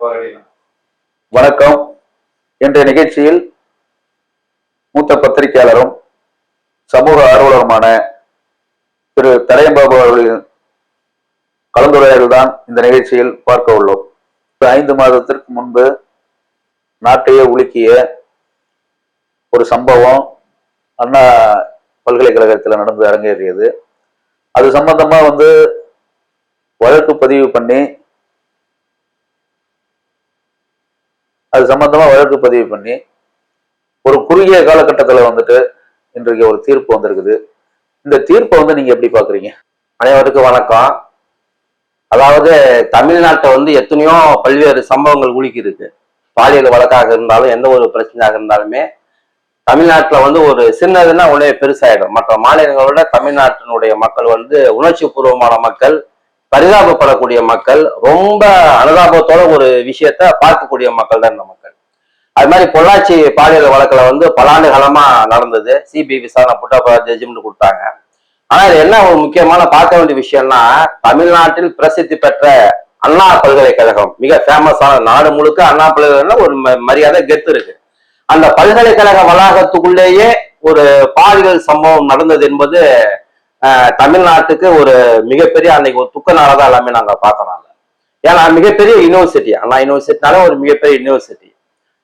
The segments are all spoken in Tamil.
வணக்கம். இன்றைய நிகழ்ச்சியில் மூத்த பத்திரிகையாளரும் சமூக ஆர்வலருமான திரு தரையம்பாபு அவர்களின் கலந்துரையாடல் தான் இந்த நிகழ்ச்சியில் பார்க்க உள்ளோம். ஐந்து மாதத்திற்கு முன்பு நாட்டையே உலுக்கிய ஒரு சம்பவம் அண்ணா பல்கலைக்கழகத்தில் நடந்து அரங்கேறியது. அது சம்பந்தமா வந்து வழக்கு பதிவு பண்ணி அது சம்பந்தமாக வழக்கு பதிவு பண்ணி ஒரு குறுகிய காலகட்டத்தில் வந்துட்டு இன்றைக்கு ஒரு தீர்ப்பு வந்திருக்குது. இந்த தீர்ப்பை வந்து நீங்கள் எப்படி பார்க்குறீங்க அனைவருக்கும் வணக்கம். அதாவது தமிழ்நாட்டை வந்து எத்தனையோ பல்வேறு சம்பவங்கள் உலுக்கி இருக்கு பாலியல் வழக்காக இருந்தாலும் எந்த ஒரு பிரச்சனையாக இருந்தாலுமே தமிழ்நாட்டில் வந்து ஒரு சின்னதுன்னா உடனே பெருசாயிடும். மற்ற மாநிலங்களோட தமிழ்நாட்டினுடைய மக்கள் வந்து உணர்ச்சி பூர்வமான மக்கள் பரிதாபப்படக்கூடிய மக்கள் ரொம்ப அனுதாபத்தோட ஒரு விஷயத்த பார்க்கக்கூடிய மக்கள் தான் இந்த மக்கள். அது மாதிரி பொள்ளாச்சி பாலியல் வழக்கில் வந்து பல ஆண்டு காலமா நடந்தது. சிபிஐ விசாரணை புட்டப்ப ஜட்ஜ்மெண்ட் கொடுத்தாங்க. ஆனா இது என்ன ஒரு முக்கியமான பார்க்க வேண்டிய விஷயம்னா தமிழ்நாட்டில் பிரசித்தி பெற்ற அண்ணா பல்கலைக்கழகம் மிக ஃபேமஸான நாடு முழுக்க அண்ணா பல்கலைக்கழகம் ஒரு ம- மரியாதை கெத்து இருக்கு. அந்த பல்கலைக்கழக வளாகத்துக்குள்ளேயே ஒரு பாலியல் சம்பவம் நடந்தது என்பது தமிழ்நாட்டுக்கு ஒரு மிகப்பெரிய அன்னைக்கு ஒரு துக்க நாளதான் எல்லாமே நாங்கள் பார்க்கறாங்க. ஏன்னா மிகப்பெரிய யூனிவர்சிட்டி அண்ணா யூனிவர்சிட்டினால ஒரு மிகப்பெரிய யூனிவர்சிட்டி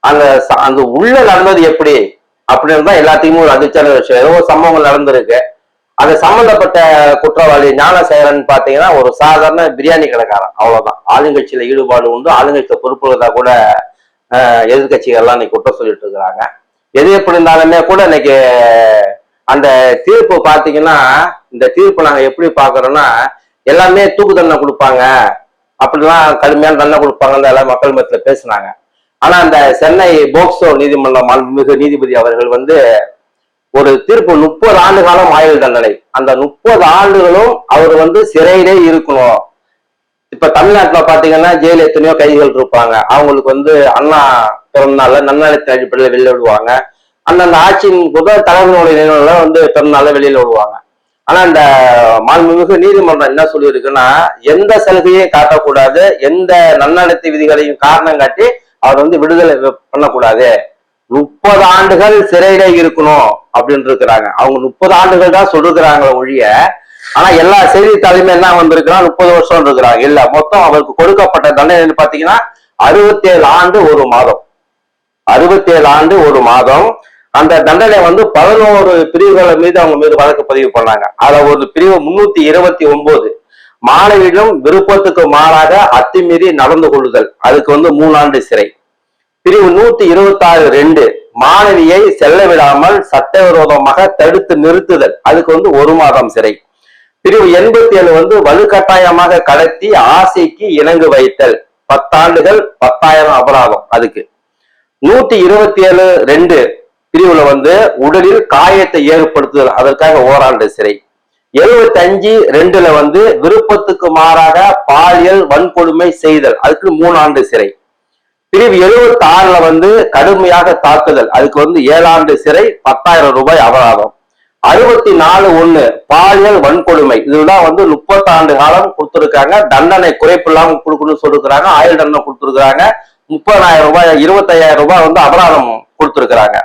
அந்த ச- அந்த உள்ள நடந்தது எப்படி? அப்படின்னு தான் எல்லாத்தையுமே ஒரு அதிர்ச்சியான விஷயம். ஏதோ ஒரு சம்பவங்கள் நடந்திருக்கு. அது சம்பந்தப்பட்ட குற்றவாளி ஞானசேகரன் பாத்தீங்கன்னா ஒரு சாதாரண பிரியாணி கடைக்காரன். அவ்வளவுதான். ஆளுங்கட்சியில ஈடுபாடு உண்டு. ஆளுங்கட்சியில பொறுப்புள்ளதா கூட எதிர்கட்சிகள்லாம் எதிர்க்கட்சிகள்லாம் இன்னைக்கு குற்றம் சொல்லிட்டு இருக்கிறாங்க. எது எப்படி இருந்தாலுமே கூட இன்னைக்கு அந்த தீர்ப்பு பாத்தீங்கன்னா இந்த தீர்ப்பு நாங்க எப்படி பாக்குறோம்னா எல்லாமே தூக்கு தண்டனை கொடுப்பாங்க. அப்படிலாம் கடுமையான தண்டனை கொடுப்பாங்கன்னு எல்லாம் மக்கள் மத்தியில பேசுனாங்க. ஆனா அந்த சென்னை போக்சோ நீதிமன்றம் மிகு நீதிபதி அவர்கள் வந்து ஒரு தீர்ப்பு முப்பது ஆண்டு காலம் ஆயுள் தண்டனை. அந்த முப்பது ஆண்டுகளும் அவர் வந்து சிறையிலே இருக்கணும். இப்ப தமிழ்நாட்டுல பாத்தீங்கன்னா ஜெயில எத்தனையோ கைதிகள் இருப்பாங்க. அவங்களுக்கு வந்து அண்ணா பிறந்தநாள்ல நன்னடத்தின் அடிப்படையில் வெளியில விடுவாங்க அந்தந்த ஆட்சியின் முதல் தலைவர்களுடைய நினைவுகளை வந்து பிறந்தநாள்ல வெளியில விடுவாங்க? ஆனா இந்த மாண்புமிகு நீதிமன்றம் என்ன சொல்லியிருக்குன்னா எந்த சலுகையும் காட்டக்கூடாது எந்த நன்னடத்தை விதிகளையும் காரணம் காட்டி அவர் வந்து விடுதலை பண்ணக்கூடாது. முப்பது ஆண்டுகள் சிறையில இருக்கணும் அப்படின்னு இருக்கிறாங்க. அவங்க முப்பது ஆண்டுகள் தான் சொல்லிருக்கிறாங்க ஒழிய ஆனா எல்லா செய்தித்தாளுமே என்ன வந்திருக்குன்னா முப்பது வருஷம் இருக்கிறாங்க. இல்ல மொத்தம் அவருக்கு கொடுக்கப்பட்ட தண்டனை பாத்தீங்கன்னா அறுபத்தி ஏழு ஆண்டு ஒரு மாதம். அறுபத்தி ஏழு ஆண்டு ஒரு மாதம். அந்த தண்டனை வந்து பதினோரு பிரிவுகளை மீது அவங்க மீது வழக்கு பதிவு பண்ணாங்க. அதுல ஒரு பிரிவு முன்னூத்தி இருபத்தி ஒன்பது. மாணவியிடம் விருப்பத்துக்கு மாறாக அத்துமீறி நடந்து கொள்ளுதல். அதுக்கு வந்து மூணாண்டு சிறை. பிரிவு நூத்தி இருபத்தி ஆறு ரெண்டு. மாணவியை செல்ல விடாமல் சட்டவிரோதமாக தடுத்து நிறுத்துதல். அதுக்கு வந்து ஒரு மாதம் சிறை. பிரிவு எண்பத்தி ஏழு வந்து வலுக்கட்டாயமாக கடத்தி ஆசைக்கு இணங்கு வைத்தல். பத்தாண்டுகள் பத்தாயிரம் அபராதம் அதுக்கு. நூத்தி இருபத்தி ஏழு ரெண்டு. பிரிவுல வந்து உடலில் காயத்தை ஏற்படுத்துதல் அதற்காக ஓராண்டு சிறை. எழுபத்தி அஞ்சு ரெண்டுல வந்து விருப்பத்துக்கு மாறாக பாலியல் வன்கொடுமை செய்தல் அதுக்கு மூணாண்டு சிறை. பிரிவு எழுபத்தி ஆறுல வந்து கடுமையாக தாக்குதல் அதுக்கு வந்து ஏழாண்டு சிறை பத்தாயிரம் ரூபாய் அபராதம். அறுபத்தி நாலு ஒண்ணு பாலியல் வன்கொடுமை இதுதான் வந்து முப்பத்தாண்டு காலம் கொடுத்துருக்காங்க. தண்டனை குறைப்பு இல்லாம கொடுக்கணும்னு சொல்லிருக்கிறாங்க ஆயுள் தண்டனை கொடுத்துருக்காங்க முப்பதாயிரம் ரூபாய் இருபத்தையாயிரம் ரூபாய் வந்து அபராதம் கொடுத்துருக்காங்க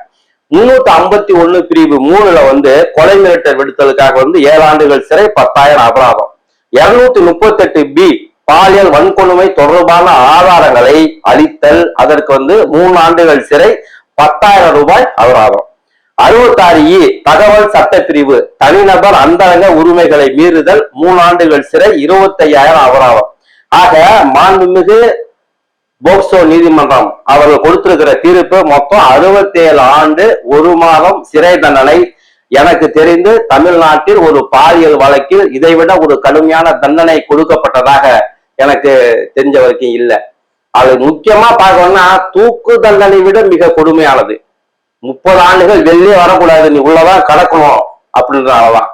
முன்னூத்தி ஐம்பத்தி ஒண்ணு பிரிவு மூணுல வந்து கொலை மிரட்டல் விடுத்தலுக்காக வந்து ஏழு ஆண்டுகள் சிறை பத்தாயிரம் அபராதம். இருநூத்தி முப்பத்தெட்டு பி பாலியல் வன்கொடுமை தொடர்பான ஆதாரங்களை அளித்தல் அதற்கு வந்து மூணு ஆண்டுகள் சிறை பத்தாயிரம் ரூபாய் அபராதம். அறுபத்தாறு இ தகவல் சட்டப்பிரிவு தனிநபர் அந்தரங்க உரிமைகளை மீறுதல் மூணு ஆண்டுகள் சிறை இருபத்தையாயிரம் அபராதம். ஆக மாண்புமிகு போக்சோ நீதிமன்றம் அவர்கள் கொடுத்திருக்கிற தீர்ப்பு மொத்தம் அறுபத்தேழு ஆண்டு ஒரு மாதம் சிறை தண்டனை. எனக்கு தெரிந்து தமிழ்நாட்டில் ஒரு பாலியல் வழக்கில் இதைவிட ஒரு கடுமையான தண்டனை கொடுக்கப்பட்டதாக எனக்கு தெரிஞ்ச வரைக்கும் இல்லை. அது முக்கியமா பார்க்கணும்னா தூக்கு தண்டனை விட மிக கொடுமையானது. முப்பது ஆண்டுகள் வெளியே வரக்கூடாது நீ உள்ளதான் கடக்கணும் அப்படின்றதான்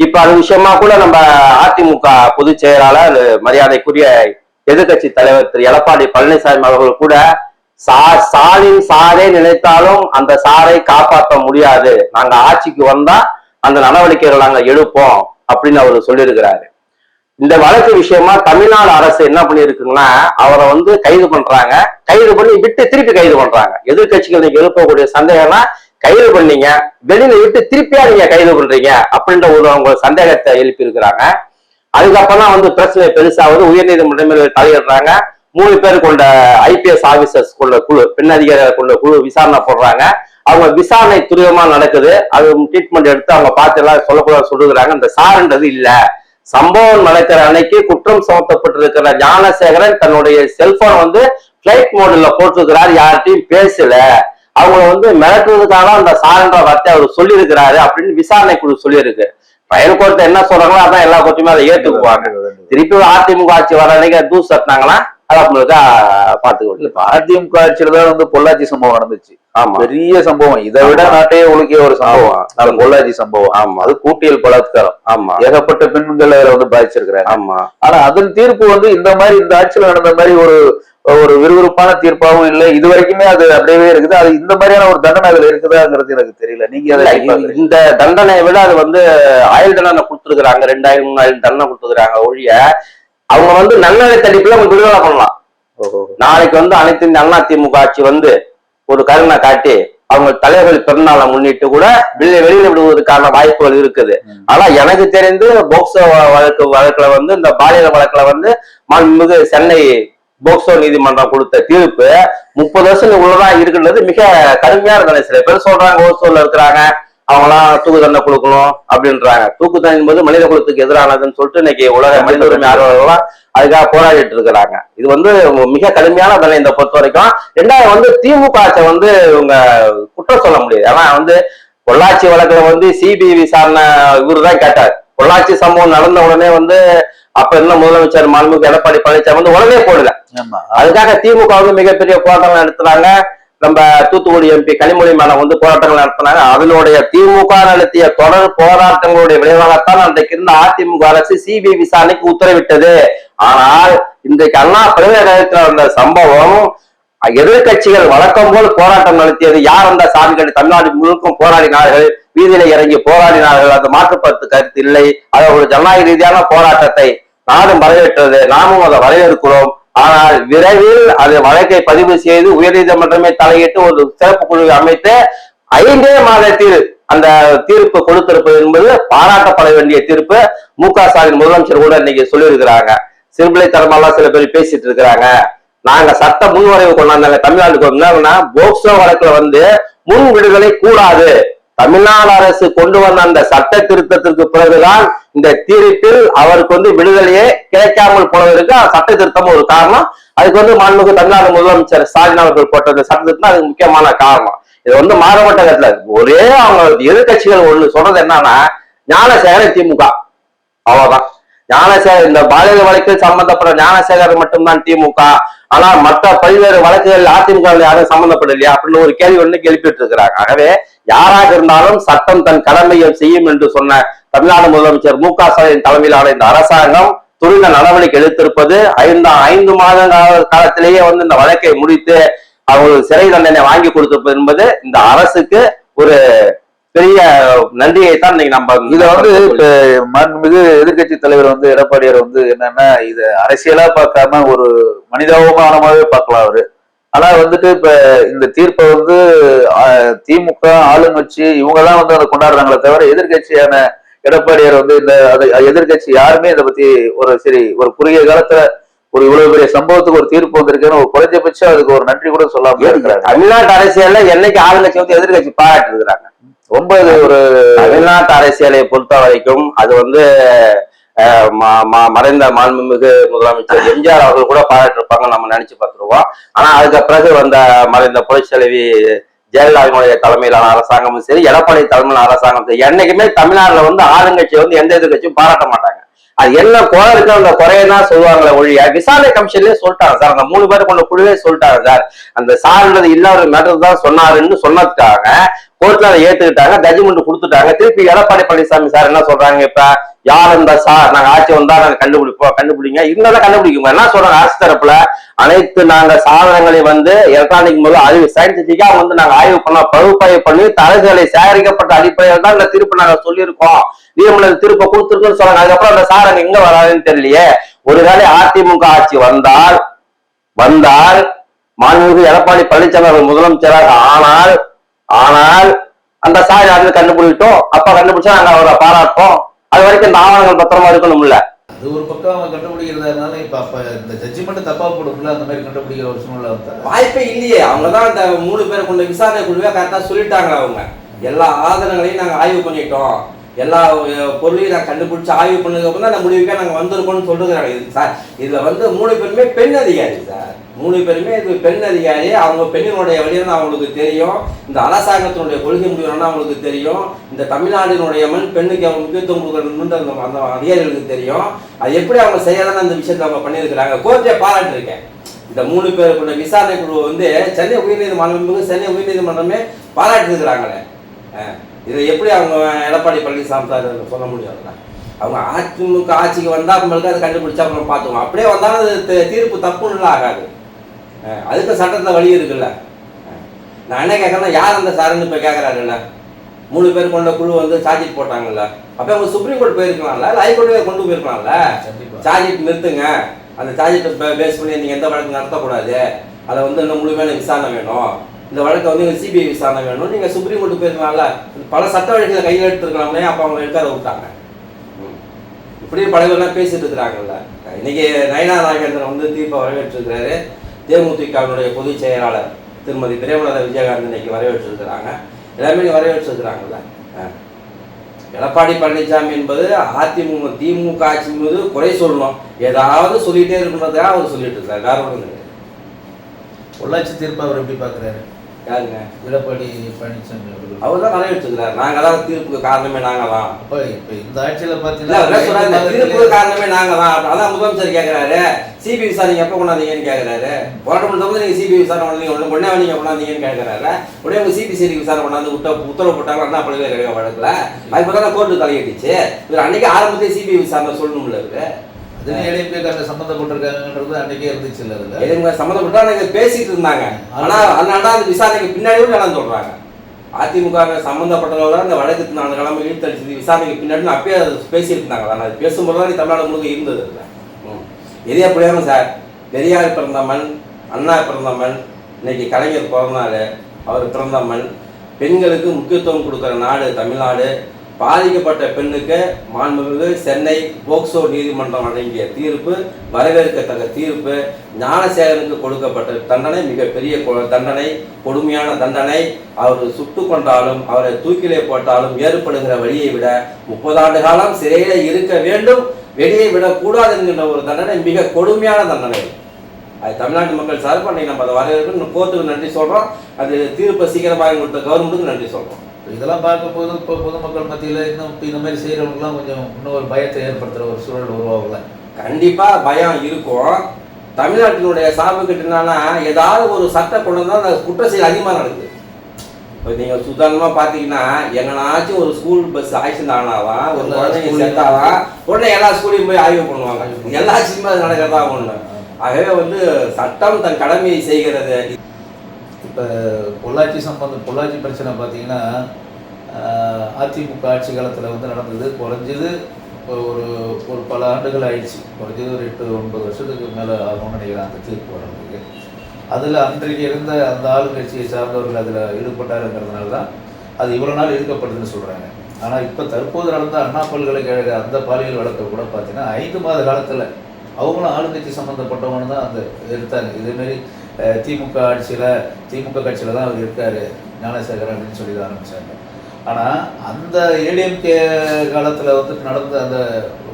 இப்ப அது விஷயமா கூட நம்ம அதிமுக பொதுச் செயலாளர் மரியாதைக்குரிய எதிர்க்கட்சி தலைவர் திரு எடப்பாடி பழனிசாமி அவர்கள் கூட சா சாலின் சாரே நினைத்தாலும் அந்த சாரை காப்பாற்ற முடியாது. நாங்க ஆட்சிக்கு வந்தா அந்த நடவடிக்கைகள் நாங்க எடுப்போம் அப்படின்னு அவர் சொல்லியிருக்கிறாரு. இந்த வழக்கு விஷயமா தமிழ்நாடு அரசு என்ன பண்ணிருக்குங்கன்னா அவரை வந்து கைது பண்றாங்க. கைது பண்ணி விட்டு திருப்பி கைது பண்றாங்க. எதிர்க்கட்சிகள் நீங்க எழுப்பக்கூடிய சந்தேகம்னா கைது பண்ணீங்க. வெளியில விட்டு திருப்பியா நீங்க கைது பண்றீங்க அப்படின்ற ஒரு அவங்க சந்தேகத்தை எழுப்பி இருக்கிறாங்க அதுக்கப்புறம் தான் வந்து பிரச்சனை பெருசாவது உயர்நீதிமன்றம் தலையிடுறாங்க. மூணு பேர் கொண்ட ஐபிஎஸ் ஆபீசர்ஸ் கொண்ட குழு பெண் அதிகாரிகள் கொண்ட குழு விசாரணை போடுறாங்க. அவங்க விசாரணை துரிதமா நடக்குது. அது ட்ரீட்மெண்ட் எடுத்து அவங்க பார்த்து எல்லாம் சொல்லக்கூடாது சொல்லுகிறாங்க இந்த சாருன்றது இல்ல. சம்பவம் நடக்கிற அன்னைக்கு குற்றம் சுமத்தப்பட்டிருக்கிற ஞானசேகரன் தன்னுடைய செல்போன் வந்து பிளைட் மோடில் போட்டிருக்கிறார். யார்கிட்டயும் பேசல. அவங்கள வந்து மிரட்டுறதுக்காக அந்த சாரன்ற வார்த்தை அவர் சொல்லியிருக்கிறாரு அப்படின்னு விசாரணை குழு சொல்லியிருக்கு. பயன் கோர்ட்டு என்ன சொல்றாங்களோ அதான் எல்லா கோர்ட்டுமே அதை ஏத்துக்குவாங்க திருப்பி அதிமுக ஆட்சி வர அன்னைக்கு தூசு தட்டினாங்கன்னா அதை முழுக்கா பாத்துக்கொண்டு இப்ப அதிமுக ஆட்சியில தான் வந்து பொள்ளாச்சி சம்பவம் நடந்துச்சு. ஆமா. பெரிய சம்பவம். இதை விட. நாட்டையே உலுக்கிய ஒரு சம்பவம். அது பொள்ளாச்சி சம்பவம். ஆமா. அது கூட்டியல் பலாத்காரம். ஆமா. ஏகப்பட்ட பெண்கள் அதுல வந்து பாதிச்சிருக்கிறாங்க. ஆமா. ஆனா அதன் தீர்ப்பு வந்து இந்த மாதிரி இந்த ஆட்சியில நடந்த மாதிரி ஒரு ஒரு விறுவிறுப்பான தீர்ப்பாகவும் இல்லை இது வரைக்குமே அது அப்படியே இருக்குது அது இந்த மாதிரியான ஒரு தண்டனை அதுல இருக்குதாங்கிறது எனக்கு தெரியல நீங்க? இந்த தண்டனையை விட அது வந்து ஆயுள் தண்டனை கொடுத்துருக்காங்க ரெண்டாயிரம் மூணாயிரம் தண்டனை கொடுத்துருக்காங்க ஒழிய அவங்க வந்து நன்னடை தடிப்புல அவங்க விடுதலை பண்ணலாம். நாளைக்கு வந்து அனைத்து இந்த அண்ணா திமுக ஆட்சி வந்து ஒரு கருணை காட்டி அவங்க தலைவர்கள் பிறநாளை முன்னிட்டு கூட வெளியில வெளியில விடுவதற்கான வாய்ப்புகள் இருக்குது. ஆனா எனக்கு தெரிந்து போக்சோ வழக்கு வழக்குல வந்து இந்த பாலியல் வழக்குல வந்து மாண்புமிகு சென்னை போக்சோ நீதிமன்றம் கொடுத்த தீர்ப்பு முப்பது வருஷம் உள்ளதான் இருக்குன்றது மிக கடுமையான இருந்தது சில பேர் சொல்றாங்க ஓசோல இருக்கிறாங்க அவங்களாம் தூக்கு தண்டனை கொடுக்கணும் அப்படின்றாங்க. தூக்கு தண்டனை என்பது மனித குலத்துக்கு எதிரானதுன்னு சொல்லிட்டு இன்னைக்கு உலக மனித உரிமை ஆர்வலர்கள்லாம் அதுக்காக போராடிட்டு இருக்கிறாங்க. இது வந்து மிக கடுமையான தண்டனை இந்த பொறுத்த வரைக்கும். ரெண்டாவது வந்து திமுக ஆட்சியை வந்து இவங்க குற்றம் சொல்ல முடியாது. ஏன்னா வந்து பொள்ளாச்சி வழக்குல வந்து சிபிஐ விசாரணை இவரு தான் கேட்டார். பொள்ளாச்சி சம்பவம் நடந்த உடனே வந்து அப்ப இருந்த முதலமைச்சர் மாண்புமிகு எடப்பாடி பழனிசாமி வந்து உடனே போடல அதுக்காக திமுக வந்து மிகப்பெரிய போராட்டங்கள் நடத்துனாங்க. நம்ம தூத்துக்குடி எம்பி கனிமொழி மேடம் வந்து போராட்டங்கள் நடத்தினாங்க. அதனுடைய திமுக நடத்திய தொடர் போராட்டங்களுடைய விளைவாகத்தான் அன்றைக்கு இருந்த அதிமுக அரசு சிபிஐ விசாரணைக்கு உத்தரவிட்டது. ஆனால் இன்றைக்கு அண்ணா பல்கலைக்கழகத்தில் நடந்த சம்பவம் எதிர்க்கட்சிகள் வழக்கம் போல் போராட்டம் நடத்தியது. யார் அந்த சாமிகள்? தமிழ்நாடு முழுக்கும் போராடினார்கள். வீதியில இறங்கி போராடினார்கள். அந்த மாற்றுப்பத்து கருத்து இல்லை. அது ஒரு ஜனநாயக ரீதியான போராட்டத்தை நாடும் வரவேற்றது. நாமும் அதை வரவேற்கிறோம். ஆனால் விரைவில் அது வழக்கை பதிவு செய்து உயர்நீதிமன்றமே தலையிட்டு ஒரு சிறப்பு குழுவை அமைத்து ஐந்தே மாதத்தில் அந்த தீர்ப்பு கொடுத்திருப்பது என்பது பாராட்டப்பட வேண்டிய தீர்ப்பு மு க ஸ்டாலின் முதலமைச்சர் கூட இன்னைக்கு சொல்லியிருக்கிறாங்க. சிறுபிள்ளைத்தனமெல்லாம் சில பேர் பேசிட்டு இருக்கிறாங்க. நாங்க சட்ட முன்வரைவு கொண்டாந்தாங்க. தமிழ்நாட்டுக்கு என்னன்னா போக்சோ வழக்குல வந்து முன் விடுதலை கூடாது. தமிழ்நாடு அரசு கொண்டு வந்த அந்த சட்ட திருத்தத்திற்கு பிறகுதான் இந்த தீர்ப்பில் அவருக்கு வந்து விடுதலையே கிடைக்காமல் போனதற்கு சட்ட திருத்தம் ஒரு காரணம். அதுக்கு வந்து மாண்புமிகு தமிழ்நாடு முதலமைச்சர் ஸ்டாலின் அவர்கள் போட்ட அந்த சட்ட திருத்தம் அதுக்கு முக்கியமான காரணம். இது வந்து மாறுபட்ட கருத்துல ஒரே அவங்க எதிர்க்கட்சிகள் ஒண்ணு சொல்றது என்னன்னா ஞானசேகரன் திமுக. அவ்வளவுதான். ஞானசேகர் இந்த பாலியல் வழக்கில் சம்பந்தப்பட்ட ஞானசேகர் மட்டும்தான் திமுக. ஆனா மற்ற பல்வேறு வழக்குகள் அதிமுக யாரும் சம்பந்தப்படலையா அப்படின்னு ஒரு கேள்வி ஒண்ணு எழுப்பிட்டு இருக்கிறாங்க ஆகவே யாராக இருந்தாலும் சட்டம் தன் கடமையை செய்யும் என்று சொன்ன தமிழ்நாடு முதலமைச்சர் மு க ஸ்டாலின் தலைமையிலான இந்த அரசாங்கம் துரித நடவடிக்கை எடுத்திருப்பது ஐந்து ஐந்து மாத காலத்திலேயே வந்து இந்த வழக்கை முடித்து அவங்களுக்கு சிறை தண்டனை வாங்கி கொடுத்திருப்பது என்பது இந்த அரசுக்கு ஒரு பெரிய நன்றியை தான் இன்னைக்கு நம்ம இத வந்து இப்ப மாண்புமிகு எதிர்க்கட்சி தலைவர் வந்து எடப்பாடியார் வந்து என்னன்னா இத அரசியலா பார்க்காம ஒரு மனிதாபமானமாவே பார்க்கலாம் அவரு. ஆனா வந்துட்டு இப்ப இந்த தீர்ப்பை வந்து திமுக ஆளுங்கட்சி இவங்க தான் வந்து அதை கொண்டாடுறாங்களே தவிர எதிர்க்கட்சியான எடப்பாடியார் வந்து இந்த அதை எதிர்க்கட்சி யாருமே இதை பத்தி ஒரு சரி ஒரு குறுகிய காலத்துல ஒரு இவ்வளவு பெரிய சம்பவத்துக்கு ஒரு தீர்ப்பு வந்திருக்குன்னு ஒரு குறைஞ்சபட்சம் அதுக்கு ஒரு நன்றி கூட சொல்லாம இருக்கிறாங்க தமிழ்நாட்டு அரசியல்ல என்னைக்கு ஆளுங்கட்சி வந்து எதிர்கட்சி பாராட்டி இருக்கிறாங்க ரொம்ப இது ஒரு தமிழ்நாட்டு அரசியலை பொறுத்த வரைக்கும் அது வந்து மறைந்த மாண்புமிகு முதலமைச்சர் எம்ஜிஆர் அவர்கள் கூட பாராட்டிருப்பாங்க நம்ம நினைச்சு பார்த்துருவோம். ஆனா அதுக்கு பிறகு வந்த மறைந்த புரட்சித்தலைவி ஜெயலலிதாவினுடைய தலைமையிலான அரசாங்கமும் சரி எடப்பாடி தலைமையிலான அரசாங்கம் சரி என்னைக்குமே தமிழ்நாட்டுல வந்து ஆளுங்கட்சியை வந்து எந்த எதிர்கட்சியும் பாராட்ட மாட்டாங்க. அது என்ன குறை இருக்கு அந்த குறையை தான் சொல்லுவாங்களே ஒழிய. விசாரணை கமிஷன்லயே சொல்லிட்டாங்க சார். அந்த மூணு பேர் கொண்ட குழுவே சொல்லிட்டாங்க சார். அந்த சார்ன்றது இல்லாத மேட்டர் தான் சொன்னாருன்னு சொன்னதுக்காக கோர்ட்ல அதை ஏத்துக்கிட்டாங்க. ஜட்ஜ்மெண்ட் கொடுத்துட்டாங்க. திருப்பி எடப்பாடி பழனிசாமி சார் என்ன சொல்றாங்க இப்ப? யார் இந்த சார்? நாங்க ஆட்சி வந்தா நாங்க கண்டுபிடிப்போம். கண்டுபிடிங்க. இருந்தாலும் கண்டுபிடிக்குங்க என்ன சொல்றாங்க? அரசு தரப்புல அனைத்து நாங்க சாதனங்களை வந்து எலக்ட்ரானிக் மூலம் அறிவு சயின்டிபிக்கா வந்து நாங்க ஆய்வு பண்ண பகுப்பாய்வு பண்ணி தரவுகளை சேகரிக்கப்பட்ட அடிப்படையில் தான் இந்த தீர்ப்பு நாங்க சொல்லியிருக்கோம். நீதிமன்ற தீர்ப்பை கொடுத்துருக்கோம்னு சொல்றாங்க. அதுக்கப்புறம் அந்த சார் அங்க எங்க வராதுன்னு தெரியலையே. ஒருவேளை அதிமுக ஆட்சி வந்தால் வந்தால் மாண்புமிகு எடப்பாடி பழனிசாமி அவர்கள் முதலமைச்சராக ஆனால் ஆனால் அந்த சார் யாருன்னு கண்டுபிடிட்டோம். அப்ப கண்டுபிடிச்சா நாங்க அவரை பாராட்டோம் அது வரைக்கும் இந்த ஆவணங்கள் பத்திரமா இருக்கணும்ல அது ஒரு பக்கம் அவங்க கண்டுபிடிக்கிறதா இருந்தாலும் இப்ப அப்ப இந்த ஜட்ஜ்மெண்ட் தப்பா போடும்ல அந்த மாதிரி கண்டுபிடிக்கிற ஒரு சூழ்நிலை வாய்ப்பே இல்லையே. அவங்க தான் இந்த மூணு பேரை கொண்ட விசாரணை குழுவே கரெக்டாக சொல்லிட்டாங்க அவங்க? எல்லா ஆதாரங்களையும் நாங்கள் ஆய்வு பண்ணிட்டோம். எல்லா பொருளையும் நாங்கள் கண்டுபிடிச்சு ஆய்வு பண்ணதுக்கப்புறம் தான் அந்த முடிவுக்கே நாங்கள் வந்திருக்கோம்னு சொல்லுறாங்க இது சார் இதில் வந்து மூணு பேருமே பெண் அதிகாரி சார். மூணு பேருமே இது பெண் அதிகாரி. அவங்க பெண்ணினுடைய வழியாக அவங்களுக்கு தெரியும். இந்த அரசாங்கத்தினுடைய கொள்கை முடிவுனா அவங்களுக்கு தெரியும். இந்த தமிழ்நாட்டினுடைய மண் பெண்ணுக்கு அவங்க முக்கியத்துவம் கொடுக்கணும்னு அந்த அந்த அதிகாரிகளுக்கு தெரியும். அது எப்படி அவங்க செய்யறதுன்னு அந்த விஷயத்தை அவங்க பண்ணியிருக்கிறாங்க. கோர்ட்டே பாராட்டிருக்கேன் இந்த மூணு பேர் கொண்ட விசாரணை குழு வந்து சென்னை உயர்நீதிமன்றம் சென்னை உயர்நீதிமன்றமே பாராட்டிருக்கிறாங்களே இதை எப்படி அவங்க எடப்பாடி பழனிசாமி சார் சொல்ல முடியாதுல்ல அவங்க அதிமுக ஆட்சிக்கு வந்தால் நம்மளுக்கு அதை கண்டுபிடிச்சா அப்புறம் பார்த்துவோம் அப்படியே வந்தாலும் அது தீர்ப்பு தப்புன்னு ஆகாது. அதுக்கு சட்டத்தில் வழி இருக்குல்ல. நான் என்ன கேட்கறேன்னா யார் அந்த சாருன்னு இப்போ கேட்குறாருல்ல மூணு பேர் கொண்ட குழு வந்து சார்ஜ் போட்டாங்கல்ல. அப்போ அவங்க சுப்ரீம் கோர்ட் போயிருக்கலாம்ல? ஹைகோர்ட்டு கொண்டு போயிருக்கலாம்ல? சார்ஜ் நிறுத்துங்க. அந்த சார்ஜெட்டை பேஸ் பண்ணி நீங்கள் எந்த வழக்கு நடத்தக்கூடாது. அதை வந்து இன்னும் முழுமையான விசாரணை வேணும். இந்த வழக்கை வந்து சிபிஐ விசாரணை வேணும் நீங்கள் சுப்ரீம் கோர்ட்டு போயிருக்கலாம்ல? பல சட்ட வழக்குகளை கையில் எடுத்துருக்கலாம்னே அப்போ அவங்க எடுக்காத விட்டாங்க. ம். இப்படி பல பேர்லாம் பேசிட்டு இருக்கிறாங்கல்ல. இன்னைக்கு நயனா நாகேந்திரன் வந்து தீர்ப்பை வரவேற்றிருக்கிறாரு. தேமுதிகவினுடைய பொதுச் செயலாளர் திருமதி பிரேமலதா விஜயகாந்த் இன்னைக்கு வரவேற்றிருக்கிறாங்க. எல்லாமே வரவேற்றிருக்கிறாங்கல்ல? எடப்பாடி பழனிசாமி என்பது அதிமுக திமுக ஆட்சி மீது குறை சொல்லணும். ஏதாவது சொல்லிட்டே இருக்கணுன்றதுக்காக அவர் சொல்லிட்டு இருக்காரு. வேற ஒன்றும் கிடையாது பொள்ளாச்சி தீர்ப்பு அவர் எப்படி பாக்குறாரு யாருங்க? எடப்பாடி பழனிசாமி அவர்கள் அவர் தான் நாங்க தான் தீர்ப்புக்கு காரணமே நாங்க தான் அப்ப இப்ப இந்த ஆட்சியில இந்த தீர்ப்புக்கு காரணமே நாங்க தான் அதான் முதலமைச்சர் கேக்குறாரு. சிபிஐ விசாரணை எப்ப கொண்டாந்தீங்கன்னு கேக்குறாரு. போராட்டம் பண்ணும்போது நீங்க சிபிஐ விசாரணை கொண்டாந்தீங்க உடனே உடனே நீங்க கொண்டாந்தீங்கன்னு கேக்குறாரு. உடனே உங்க சிபிசிஐடி விசாரணை கொண்டாந்து விட்ட உத்தரவு போட்டாங்க அண்ணா பல்கலைக்கழக வழக்குல. அதுக்கு தான் கோர்ட்டு தலையிட்டுச்சு. இவர் அன்னைக்கு ஆரம்பத்திலே சிபிஐ விசாரணை சொல்லணும்ல அதுல ஏடிஎம்கே காரங்க சம்பந்தப்பட்டிருக்காங்கன்றது அன்னைக்கே இருந்துச்சு இல்ல அதுல? இவங்க சம்மந்தப்பட்டா நாங்க பேசிட்டு இருந்தாங்க. ஆனா அதனால தான் அந்த விசாரணைக்கு பின்னாடி வேணாம் சொல்றாங்க. அதிமுக சம்மந்தப்பட்டவங்க அந்த வழக்கு நாலு கிழமை இழுத்தடிச்சு விசாரணைக்கு பின்னாடி அப்பயே அதை பேசியிருந்தாங்க ஆனால் அது பேசும்போது தான் தமிழ்நாடு முழுக்க இருந்தது இல்லை எது எப்படியாலும் சார் பெரியார் பிறந்த மண் அண்ணா பிறந்த மண் இன்னைக்கு கலைஞர் பிறந்தாரு அவர் பிறந்த மண் பெண்களுக்கு முக்கியத்துவம் கொடுக்குற நாடு தமிழ்நாடு பாதிக்கப்பட்ட பெண்ணுக்கு மாண்புமிகு சென்னை போக்சோ நீதிமன்றம் வழங்கிய தீர்ப்பு வரவேற்கத்தக்க தீர்ப்பு ஞானசேகரனுக்கு கொடுக்கப்பட்ட தண்டனை மிகப்பெரிய தண்டனை கொடுமையான தண்டனை. அவர் சுட்டு கொண்டாலும் அவரை தூக்கிலே போட்டாலும் ஏற்படுகிற வழியை விட முப்பதாண்டு காலம் சிறையில இருக்க வேண்டும் வெளியே விடக்கூடாது என்கின்ற ஒரு தண்டனை மிக கொடுமையான தண்டனை. அது தமிழ்நாட்டு மக்கள் சார்பாக நம்ம அதை வரவேற்கணும் கோர்ட்டுக்கு நன்றி சொல்கிறோம் அது தீர்ப்பை சீக்கிரமாக கொடுத்த கவர்மெண்ட்டுக்கு நன்றி சொல்கிறோம் இதெல்லாம் பார்க்கும்போது இப்போ பொதுமக்கள் மத்தியில இன்னும் இப்ப இந்த மாதிரி செய்யறவங்கலாம் கொஞ்சம் இன்னும் ஒரு பயத்தை ஏற்படுத்துற ஒரு சூழல் உருவாகல. கண்டிப்பா பயம் இருக்கும். தமிழ்நாட்டினுடைய சார்புக்கிட்டனா ஏதாவது ஒரு சட்டம் கொண்டு வந்தா அந்த குற்ற செயல் அதிகமாக நடக்குது. இப்போ நீங்க சுதாரணமா பாத்தீங்கன்னா எங்கனாச்சும் ஒரு ஸ்கூல் பஸ் ஆக்சிடென்ட் ஆனாதான் ஒரு குழந்தைங்க செத்தாதான் உடனே எல்லா ஸ்கூலையும் போய் ஆய்வு பண்ணுவாங்க. எல்லா ஆட்சியுமே அது நடக்கிறதா ஒண்ணு. ஆகவே வந்து சட்டம் தன் கடமையை செய்கிறது. இப்போ பொள்ளாச்சி சம்பந்தம் பொள்ளாச்சி பிரச்சனை பார்த்தீங்கன்னா அதிமுக ஆட்சி காலத்தில் வந்து நடந்தது. குறைஞ்சது ஒரு ஒரு பல ஆண்டுகள் ஆயிடுச்சு. குறைஞ்சது ஒரு எட்டு ஒன்பது வருஷத்துக்கு மேலே ஆகும்னு நினைக்கிறேன் அந்த தீர்ப்பு வர்றதுக்கு. அதில் அன்றைக்கு இருந்த அந்த ஆளுங்கட்சியை சார்ந்தவர்கள் அதில் ஈடுபட்டாருங்கிறதுனால தான் அது இவ்வளோ நாள் எடுக்கப்படுதுன்னு சொல்கிறாங்க ஆனால் இப்போ தற்போது நடந்த அண்ணா பல்கலைக்கழக அந்த பாலியல் வழக்கை கூட பார்த்தீங்கன்னா ஐந்து மாத காலத்தில் அவங்களும் ஆளுங்கட்சி சம்மந்தப்பட்டவங்க தான் அந்த எடுத்தாங்க. இதேமாரி திமுக ஆட்சியில் திமுக கட்சியில் தான் அவர் இருக்கார் ஞானசேகரன் அப்படின்னு சொல்லி தான் ஆரம்பித்தாங்க ஆனால் அந்த ஏடிஎம்கே காலத்தில் வந்து நடந்த அந்த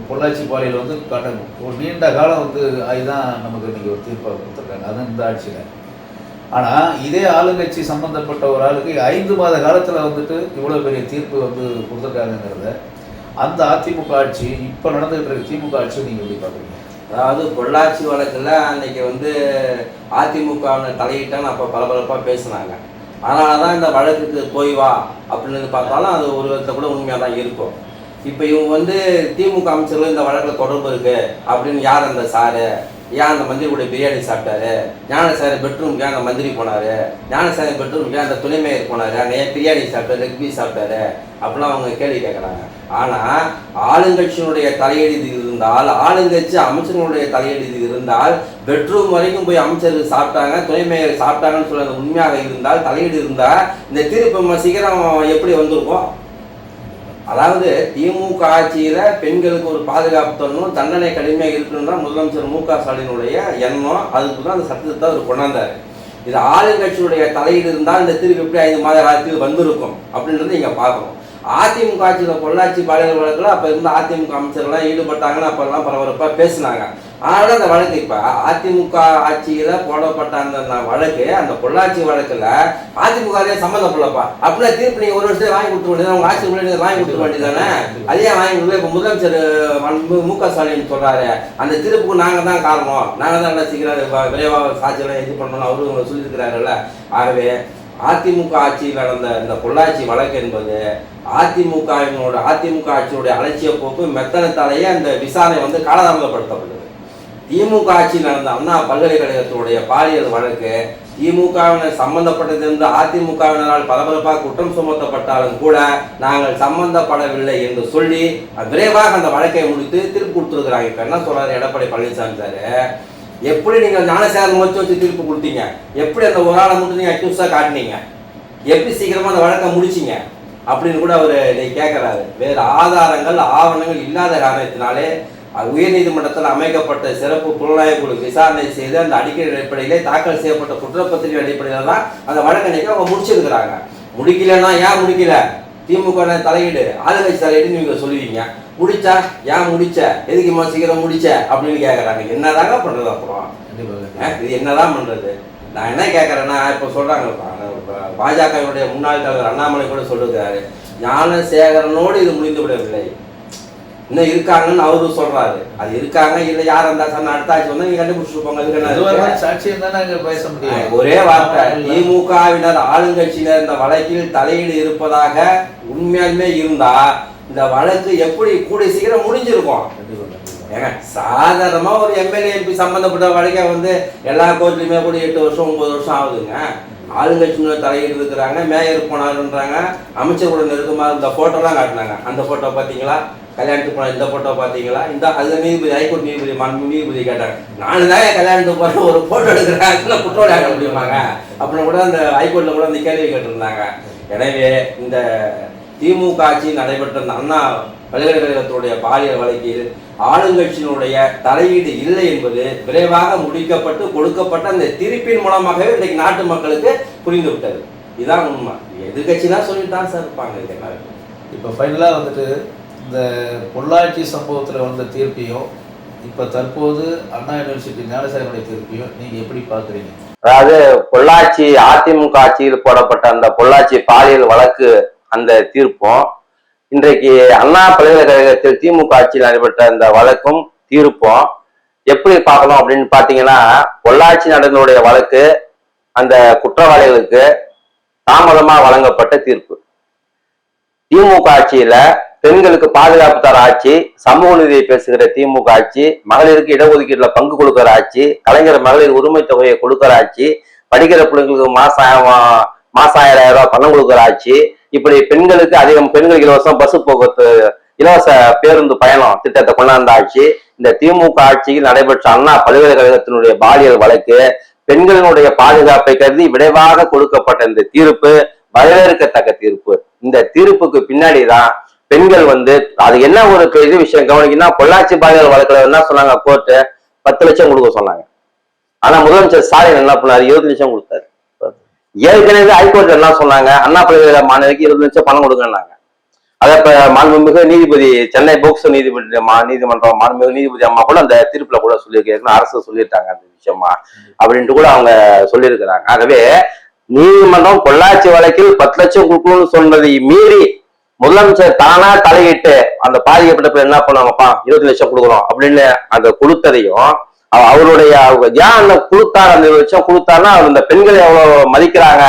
பொள்ளாச்சி பாலியல் வந்து கட ஒரு நீண்ட காலம் வந்து அதுதான் நமக்கு இன்னைக்கு ஒரு தீர்ப்பாக கொடுத்துருக்காங்க. அதுவும் இந்த ஆட்சியில். ஆனால் இதே ஆளுங்கட்சி சம்மந்தப்பட்ட ஒரு ஆளுக்கு ஐந்து மாத காலத்தில் வந்துட்டு இவ்வளோ பெரிய தீர்ப்பு வந்து கொடுத்துருக்காங்கிறத அந்த அதிமுக ஆட்சி இப்போ நடந்துகிட்டு இருக்க திமுக ஆட்சி நீங்கள் எப்படி பார்க்குறீங்க? அதாவது பொள்ளாச்சி வழக்கில் அன்னைக்கு வந்து அதிமுக தலையிட்டான்னு அப்போ பரபரப்பாக பேசுனாங்க. அதனால தான் இந்த வழக்குக்கு போய் வா அப்படின்னு பார்த்தாலும் அது ஒரு விதத்தில் கூட உண்மையாக தான் இருக்கும். இப்போ இவங்க வந்து திமுக அமைச்சர்கள் இந்த வழக்கில் தொடர்பு இருக்கு அப்படின்னு யார் அந்த சாரு? ஏன் அந்த மந்திரி கூட பிரியாணி சாப்பிட்டாரு? ஞானசாரி பெட்ரூம்க்கு ஏன் அந்த மந்திரி போனாரு? ஞானசாரி பெட்ரூம்க்கு அந்த துணை மேயர் போனாரு? அங்கே ஏன் பிரியாணி சாப்பிட்டாரு? லெக் பீஸ் சாப்பிட்டாரு? அப்படிலாம் அவங்க கேள்வி கேட்குறாங்க. ஆனால் ஆளுங்கட்சியினுடைய தலையீடு இது இருந்தால் ஆளுங்கட்சி அமைச்சர்களுடைய தலையீடு இது இருந்தால் பெட்ரூம் வரைக்கும் போய் அமைச்சர் சாப்பிட்டாங்க துணை மேயர் சாப்பிட்டாங்கன்னு சொல்ல உண்மையாக இருந்தால் தலையீடு இருந்தால் இந்த தீர்ப்பு சீக்கிரம் எப்படி வந்திருக்கும்? அதாவது திமுக ஆட்சியில் பெண்களுக்கு ஒரு பாதுகாப்பு தரணும் தண்டனை கடுமையாக இருக்கணும்னா முதலமைச்சர் மு க ஸ்டாலினுடைய எண்ணம். அதுக்கு தான் அந்த சட்டத்தை அவர் கொண்டாந்தார். இது ஆளுங்கட்சியுடைய தலையில் இருந்தால் இந்த திருப்பி எப்படி ஐந்து மாத காலத்தில் வந்திருக்கும் அப்படின்றத நீங்கள் பார்க்கணும். அதிமுக ஆட்சியில் பொள்ளாச்சி பாலியல் வழக்கில் அப்போ இருந்த அதிமுக அமைச்சர்லாம் ஈடுபட்டாங்கன்னு அப்போல்லாம் பரபரப்பாக பேசினாங்க. ஆனால் அந்த வழக்கு இப்போ அதிமுக ஆட்சியில் போடப்பட்ட அந்த வழக்கு அந்த பொள்ளாச்சி வழக்கில் அதிமுகவே சம்மந்தப்படலப்பா அப்படின்னா தீர்ப்பு நீங்கள் ஒரு வருஷத்துல வாங்கி கொடுக்க வேண்டியது உங்கள் ஆட்சி முன்னாடி வாங்கி கொடுக்க வேண்டியதானே அதே வாங்கி கொடுக்கல இப்போ முதலமைச்சர் மு- க ஸ்டாலின் சொல்கிறாரு அந்த தீர்ப்புக்கு நாங்கள் தான் காரணம். நாங்கள் தான் நல்லா சீக்கிரம் விரைவாக சாட்சியெல்லாம் இது பண்ணணும் அவரும் சொல்லியிருக்கிறாருல்ல ஆகவே அதிமுக ஆட்சியில் நடந்த இந்த பொள்ளாச்சி வழக்கு என்பது அதிமுகவினோட அதிமுக ஆட்சியுடைய அலட்சிய போக்கு மெத்தனத்தாலேயே அந்த விசாரணை வந்து காலதாமதப்படுத்தப்பட்டது. திமுக ஆட்சியில் நடந்த அண்ணா பல்கலைக்கழகத்தினுடைய பாலியல் வழக்கு திமுகவினர் சம்பந்தப்பட்டது அதிமுகவினரால் பரபரப்பாக குற்றம் சுமத்தப்பட்டாலும் கூட நாங்கள் சம்பந்தப்படவில்லை என்று சொல்லி விரைவாக அந்த வழக்கை முடித்து திருப்பி கொடுத்துருக்குறாங்க. இப்போ என்ன சொல்கிறார் எடப்பாடி பழனிசாமி சார்? எப்படி நீங்கள் ஞானசேகரன் வச்சு வச்சு தீர்ப்பு கொடுத்தீங்க? எப்படி அந்த ஒரு ஆளை மட்டும் நீங்கள் அக்யூஸாக காட்டினீங்க? எப்படி சீக்கிரமாக அந்த வழக்கை முடிச்சிங்க? அப்படின்னு கூட அவர் இன்னைக்கு கேட்குறாரு வேறு ஆதாரங்கள் ஆவணங்கள் இல்லாத காரணத்தினாலே உயர்நீதிமன்றத்தில் அமைக்கப்பட்ட சிறப்பு புலனாய்வு குழு விசாரணை செய்து அந்த அடிக்கடி அடிப்படையிலே தாக்கல் செய்யப்பட்ட குற்றப்பத்திரிகை அடிப்படையில் தான் அந்த வழக்கை இன்னைக்கு அவங்க முடிச்சிருக்கிறாங்க. முடிக்கலன்னா ஏன் முடிக்கல? திமுக தலையீடு ஆளுங்கட்சி தலையீடுன்னு நீங்கள் சொல்லுவீங்க. முடிச்சா? ஏன் முடிச்ச? எதுக்கு இம்மா சீக்கிரம் முடிச்ச? அப்படின்னு கேட்குறாங்க என்னதாங்க பண்றது அப்புறம்? இது என்னதான் பண்றது? நான் என்ன கேட்கறேன்னா இப்ப சொல்றாங்க பாஜகவுடைய முன்னாள் தலைவர் அண்ணாமலை கூட சொல்லிருக்காரு. ஞானசேகரனோடு இது முடிந்து விடவில்லை. இன்னும் இருக்காங்கன்னு அவரு சொல்றாரு. அது இருக்காங்க இல்ல யார் அந்த சார் அடுத்த ஆட்சி வந்தா நீங்க கண்டுபிடிச்சிட்டு போங்க சாட்சியம் தானே பேச முடியும். ஒரே வார்த்தை. திமுகவினர் ஆளுங்கட்சியினர் இந்த வழக்கில் தலையீடு இருப்பதாக உண்மையாலுமே இருந்தா இந்த வழக்கு எப்படி கூடிய சீக்கிரம் முடிஞ்சிருக்கும்? ஏங்க சாதாரணமா ஒரு எம்எல்ஏ எம்பி சம்பந்தப்பட்ட வழக்கை வந்து எல்லா கோர்ட்லயுமே கூட எட்டு வருஷம் ஒன்பது வருஷம் ஆகுதுங்க. ஆளுங்கட்சியினர் தலையிட்டு இருக்கிறாங்க மேயர் போனாருன்றாங்க அமைச்சர் கூட நெருக்கமாக இந்த போட்டோலாம் காட்டினாங்க. அந்த போட்டோ பாத்தீங்களா? கல்யாணத்துக்கு போன இந்த போட்டோ பாத்தீங்களா? இந்த அது நீதிபதி ஹைகோர்ட் நீதிபதி மன்மு நீதிபதி கேட்டாங்க. நானு தான் கல்யாணத்துக்கு போற ஒரு போட்டோ எடுக்கிறேன் அதுல குற்றவாளி ஆக்க முடியுமாங்க? அப்படின்னு கூட அந்த ஹைகோர்ட்ல கூட அந்த கேள்வி கேட்டிருந்தாங்க. எனவே இந்த திமுக ஆட்சி நடைபெற்ற அந்த அண்ணா பல்கலைக்கழகத்துடைய பாலியல் வழக்கில் ஆளுங்கட்சியினுடைய தலையீடு இல்லை என்பது விரைவாக முடிக்கப்பட்டு கொடுக்கப்பட்ட அந்த தீர்ப்பின் மூலமாகவே இன்றைக்கு நாட்டு மக்களுக்கு புரிந்து விட்டது இதான் உண்மை. எதிர்கட்சி தான் சொல்லிட்டு தான் சார் இருப்பாங்க இருக்கு? இப்போ ஃபைனலாக வந்துட்டு இந்த பொள்ளாச்சி சம்பவத்தில் வந்த தீர்ப்பையும் இப்போ தற்போது அண்ணா யூனிவர்சிட்டி ஞானசாரியுடைய தீர்ப்பையும் நீங்கள் எப்படி பார்க்குறீங்க? அதாவது பொள்ளாச்சி அதிமுக ஆட்சியில் போடப்பட்ட அந்த பொள்ளாச்சி பாலியல் வழக்கு அந்த தீர்ப்பும். இன்றைக்கு அண்ணா பல்கலைக்கழகத்தில் திமுக ஆட்சியில் நடைபெற்ற அந்த வழக்கும் தீர்ப்பும். எப்படி பார்க்கணும் அப்படின்னு பார்த்தீங்கன்னா பொள்ளாச்சி நடந்தவுடைய வழக்கு அந்த குற்றவாளிகளுக்கு தாமதமாக வழங்கப்பட்ட தீர்ப்பு. திமுக ஆட்சியில பெண்களுக்கு பாதுகாப்பு தர ஆட்சி சமூக நீதியை பேசுகிற திமுக ஆட்சி மகளிருக்கு இடஒதுக்கீட்டுல பங்கு கொடுக்கிற ஆட்சி கலைஞர் மகளிர் உரிமை தொகையை கொடுக்கிற ஆட்சி படிக்கிற பிள்ளைங்களுக்கு மாசம் மாசம் ஆயிரம் ரூபாய் பணம் கொடுக்கிற ஆட்சி இப்படி பெண்களுக்கு அதிகம் பெண்களுக்கு இலவசம் பஸ் போக்குவரத்து இலவச பேருந்து பயணம் திட்டத்தை கொண்டாந்த ஆட்சி இந்த திமுக ஆட்சியில் நடைபெற்ற அண்ணா பல்கலைக்கழகத்தினுடைய பாலியல் வழக்கு பெண்களினுடைய பாதுகாப்பை கருதி விரைவாக கொடுக்கப்பட்ட இந்த தீர்ப்பு வரவேற்கத்தக்க தீர்ப்பு. இந்த தீர்ப்புக்கு பின்னாடி தான் பெண்கள் வந்து அது என்ன ஒரு பெரிய விஷயம் கவனிக்கணும்னா பொள்ளாச்சி பாலியல் வழக்குல என்ன சொன்னாங்க கோர்ட்டு பத்து லட்சம் கொடுக்க சொன்னாங்க. ஆனா முதலமைச்சர் ஸ்டாலின் என்ன பண்ணாரு? இருபது லட்சம் கொடுத்தாரு. ஏற்கனவே ஹைகோர்ட் என்ன சொன்னாங்க? அண்ணா பல்கலைக்கழக மாணவிக்கு இருபது லட்சம் பணம் கொடுங்கன்னாங்க. அதை இப்ப மாண்புமிகு நீதிபதி சென்னை போக்சோ நீதிபதி மா- நீதிமன்றம் மாண்புமிகு நீதிபதி அம்மா கூட அந்த தீர்ப்புல கூட சொல்லியிருக்காங்க. அரசு சொல்லியிருக்காங்க அந்த விஷயமா. அப்படின்ட்டு கூட அவங்க சொல்லியிருக்கிறாங்க. ஆகவே நீதிமன்றம் பொள்ளாச்சி வழக்கில் பத்து லட்சம் கொடுக்கணும்னு சொன்னதை மீறி முதலமைச்சர் தானா தலையிட்டு அந்த பாதிக்கப்பட்ட பேர் என்ன பண்ணுவாங்கப்பா? இருபது லட்சம் கொடுக்குறோம் அப்படின்னு அந்த கொடுத்ததையும் அவருடைய ஏன் அந்த கொடுத்தாரு அந்த லட்சம் கொடுத்தாருன்னா அவர் இந்த பெண்களை எவ்வளவு மதிக்கிறாங்க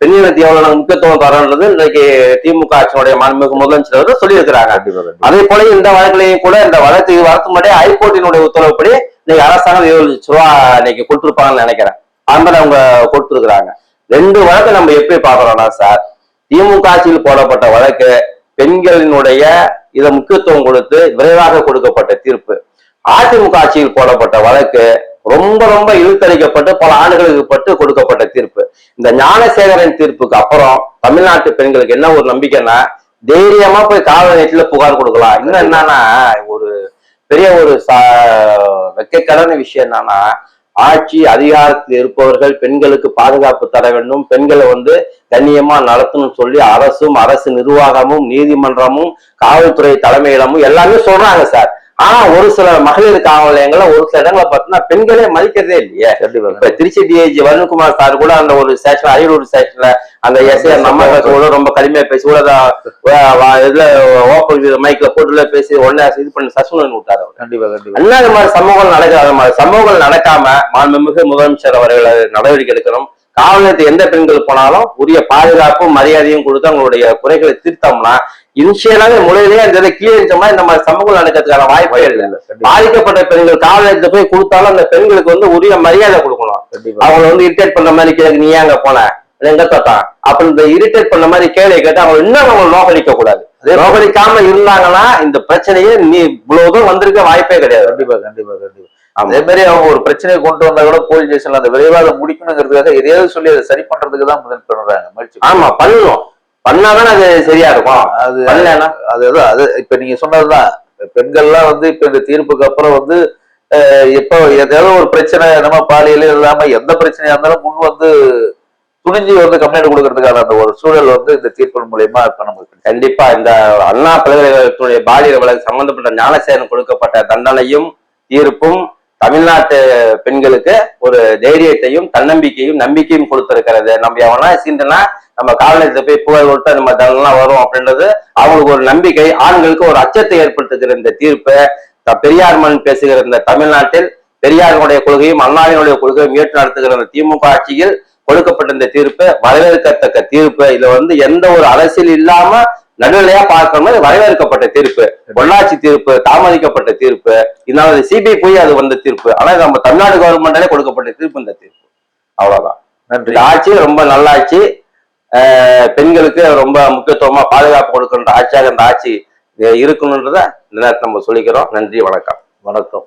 பெண்ணினத்து எவ்வளவு நாங்க முக்கியத்துவம் தரோன்றது இன்னைக்கு திமுக ஆட்சியினுடைய மாண்புமிகு முதலமைச்சர் அவர்கள் சொல்லியிருக்கிறாங்க. அதே போல இந்த வழக்குலையும் கூட இந்த வழக்கு வரத்து முன்னாடியே ஹைகோர்ட்டினுடைய உத்தரவுப்படி இன்னைக்கு அரசாங்கம் ஏழு லட்ச ரூபா இன்னைக்கு கொடுத்துருப்பாங்கன்னு நினைக்கிறேன். அது மாதிரி அவங்க கொடுத்துருக்குறாங்க. ரெண்டு வழக்கு நம்ம எப்படி பாக்குறோம்னா சார் திமுக ஆட்சியில் போடப்பட்ட வழக்கு பெண்களினுடைய இதை முக்கியத்துவம் கொடுத்து விரைவாக கொடுக்கப்பட்ட தீர்ப்பு. அதிமுக ஆட்சியில் போடப்பட்ட வழக்கு ரொம்ப ரொம்ப இழுத்தளிக்கப்பட்டு பல ஆண்டுகளுக்கு பட்டு கொடுக்கப்பட்ட தீர்ப்பு. இந்த ஞானசேகரன் தீர்ப்புக்கு அப்புறம் தமிழ்நாட்டு பெண்களுக்கு என்ன ஒரு நம்பிக்கைன்னா தைரியமா போய் காவல் நிலையத்துல புகார் கொடுக்கலாம். இன்னும் என்னன்னா ஒரு பெரிய ஒரு வெக்கக்கடன விஷயம் என்னன்னா ஆட்சி அதிகாரத்தில் இருப்பவர்கள் பெண்களுக்கு பாதுகாப்பு தர வேண்டும். பெண்களை வந்து கண்ணியமா நடத்தணும்னு சொல்லி அரசும் அரசு நிர்வாகமும் நீதிமன்றமும் காவல்துறை தலைமையிடமும் எல்லாமே சொல்றாங்க சார். ஆனா ஒரு சில மகளிர் காவல் நிலையங்கள்ல ஒரு சில இடங்களை பார்த்தீங்கன்னா பெண்களே மதிக்கிறதே இல்லையே. இப்ப திருச்சி டிஐஜி வருண்குமார் சார் கூட அந்த ஒரு ஸ்டேஷன் அரியலூர் ஸ்டேஷன்ல அந்த எஸ்ஐ நம்ம கூட ரொம்ப கடுமையா பேசி கூட இதுல ஓப்பன் மைக்ல போட்டுல பேசி உடனே இது பண்ணி சஸ்பெண்ட் பண்ணி விட்டாரு. கண்டிப்பா மாதிரி சம்பவங்கள் நடக்காத மாதிரி சம்பவங்கள் நடக்காம மாண்புமிகு முதலமைச்சர் அவர்கள் நடவடிக்கை எடுக்கணும். காவல் எந்த பெண்கள் போனாலும் உரிய பாதுகாப்பும் மரியாதையும் கொடுத்து அவங்களுடைய குறைகளை தீர்த்தோம்னா இனிஷியலாவே முறையிலேயே அந்த இதை கிளியரிச்சோம்னா இந்த மாதிரி சம்பவங்கள் நடக்கிறதுக்கான வாய்ப்பே இல்லை. பாதிக்கப்பட்ட பெண்கள் காவல் போய் கொடுத்தாலும் அந்த பெண்களுக்கு வந்து உரிய மரியாதை கொடுக்கணும். அவங்கள வந்து இரிட்டேட் பண்ண மாதிரி கேட்க நீ அங்க போன? எங்க தொட்டான் அப்ப இந்த இரிட்டேட் பண்ண மாதிரி கேள்வி கேட்டு அவங்க இன்னும் அவங்க நோக்கடிக்க கூடாது. நோக்கடிக்காம இருந்தாங்கன்னா இந்த பிரச்சனையே நீ இவ்வளவு தூரம் வந்திருக்க வாய்ப்பே கிடையாது. கண்டிப்பா கண்டிப்பா கண்டிப்பா. அதே மாதிரி அவங்க ஒரு பிரச்சனையை கொண்டு வந்தா கூட போலீஸ் ஸ்டேஷன்ல அந்த விரைவாக அதை முடிக்கணுங்கிறதுக்காக எதையாவது சொல்லி அதை சரி பண்றதுக்கு தான் முதல் பண்றாங்க முயற்சி ஆமா பண்ணணும் பண்ணாதானே அது சரியா இருக்கும் அது அதுதான் அது இப்ப நீங்க சொன்னதுதான். பெண்கள்லாம் வந்து இப்ப இந்த தீர்ப்புக்கு அப்புறம் வந்து எப்போ ஏதாவது ஒரு பிரச்சனை நம்ம பாலியல இல்லாம எந்த பிரச்சனையா இருந்தாலும் முன் வந்து துணிஞ்சு வந்து கம்ப்ளைண்ட் கொடுக்கறதுக்கான அந்த ஒரு சூழல் வந்து இந்த தீர்ப்பின் மூலியமா இப்ப நமக்கு. கண்டிப்பா இந்த அண்ணா பல்கலைக்கழகத்துடைய பாலியல் வழக்கு சம்பந்தப்பட்ட ஞானசேகரன் கொடுக்கப்பட்ட தண்டனையும் தீர்ப்பும் தமிழ்நாட்டு பெண்களுக்கு ஒரு தைரியத்தையும் தன்னம்பிக்கையும் நம்பிக்கையும் கொடுத்திருக்கிறது. நம்ம எவனா சீண்டனா நம்ம காவலத்தை போய் புகழ் கொடுத்தா நம்ம தண்டனை வரும் அப்படின்றது அவங்களுக்கு ஒரு நம்பிக்கை ஆண்களுக்கு ஒரு அச்சத்தை ஏற்படுத்துகிற இந்த தீர்ப்பு. பெரியார் மண் பேசுகிற இந்த தமிழ்நாட்டில் பெரியாரினுடைய கொள்கையும் அண்ணாவினுடைய கொள்கையும் ஏற்று நடத்துகிற இந்த திமுக ஆட்சியில் கொடுக்கப்பட்ட இந்த தீர்ப்பு வரவேற்கத்தக்க தீர்ப்பு. இதுல வந்து எந்த ஒரு அரசியல் இல்லாம நடுநிலையா பார்க்கணும் வரவேற்கப்பட்ட தீர்ப்பு பொள்ளாச்சி தீர்ப்பு தாமதிக்கப்பட்ட தீர்ப்பு இதனால சிபிஐ போய் அது வந்த தீர்ப்பு. ஆனா நம்ம தமிழ்நாடு கவர்மெண்டாலே கொடுக்கப்பட்ட தீர்ப்பு இந்த தீர்ப்பு. அவ்வளவுதான். நன்றி. ஆட்சி ரொம்ப நல்ல ஆட்சி பெண்களுக்கு ரொம்ப முக்கியத்துவமா பாதுகாப்பு கொடுக்கின்ற ஆட்சியாக இந்த ஆட்சி இருக்கணுன்றத இந்த நேரத்தில் நம்ம சொல்லிக்கிறோம். நன்றி வணக்கம். வணக்கம்.